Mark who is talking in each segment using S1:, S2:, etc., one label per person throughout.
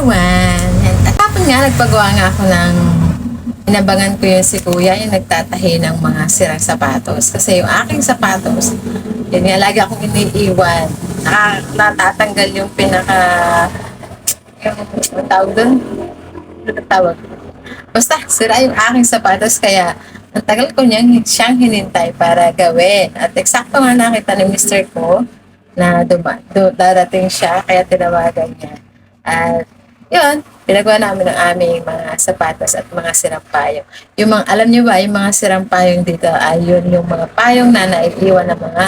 S1: everyone! At tapon nga, nagpagawa nga ako ng inabangan ko yung si kuya yung nagtatahi ng mga sirang sapatos. Kasi yung aking sapatos, yun nga, lagi akong iniiwan. Naka, natatanggal yung pinaka, yung, tawag doon? Ano tawag? Basta, sira yung aking sapatos, kaya ang tagal ko niyang siyang hinintay para gawin. At eksakto nga nakita ni Mr. ko na duma, do, darating siya, kaya tinawagan niya. At yun, pinagawa namin ang aming mga sapatos at mga sirang payong. Yung mga, alam niyo ba, yung mga sirang payong dito ay yun yung mga payong na naiiwan ng mga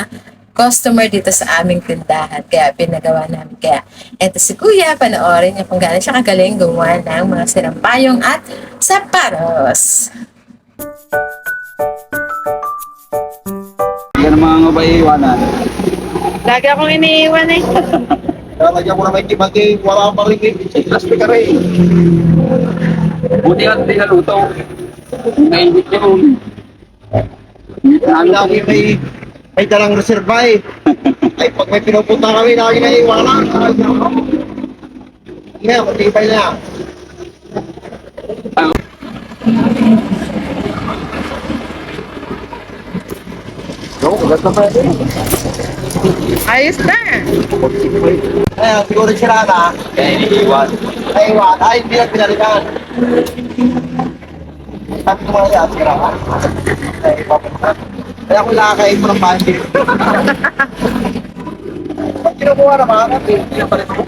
S1: customer dito sa aming tindahan. Kaya pinagawa namin. Kaya eto si Kuya, panoorin niyo kung gaano siya kagaling gumawa ng mga sirang payong at sapatos.
S2: Yan ang mga mabaiiwanan.
S1: Lagi akong iniiwan eh.
S3: Lalagyan mo na may timati, wala pa rin eh. Plastic ka rin.
S2: Buti at di naluto. Mainit yun.
S3: Lagi lagi may may dalang reserva eh. Ay, pag may pinupunta kami, lagi na eh, wala. Ngayon, matibay na. Eh.
S1: Ayos na.
S3: Kaya siguro sira na.
S2: Kaya iniiwan.
S3: Naiwan. Ay, hindi na pinalitan. Sabi ko nga yan, sira na. Ay, papunta. Kaya ako nakakain ko ng panty. Pag kinukuha na mga kapit, hindi na palit ako.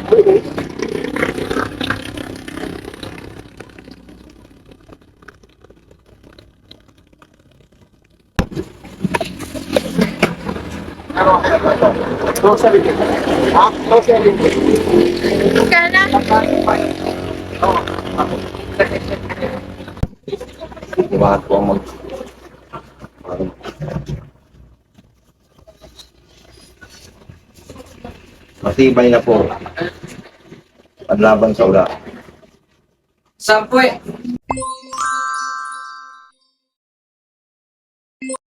S3: Ano ako 270. Ah, 270.
S1: Kala? Oo.
S3: Bakit po mag... Matibay na po. Ang laban sa ulan.
S2: Sampoy. Eh.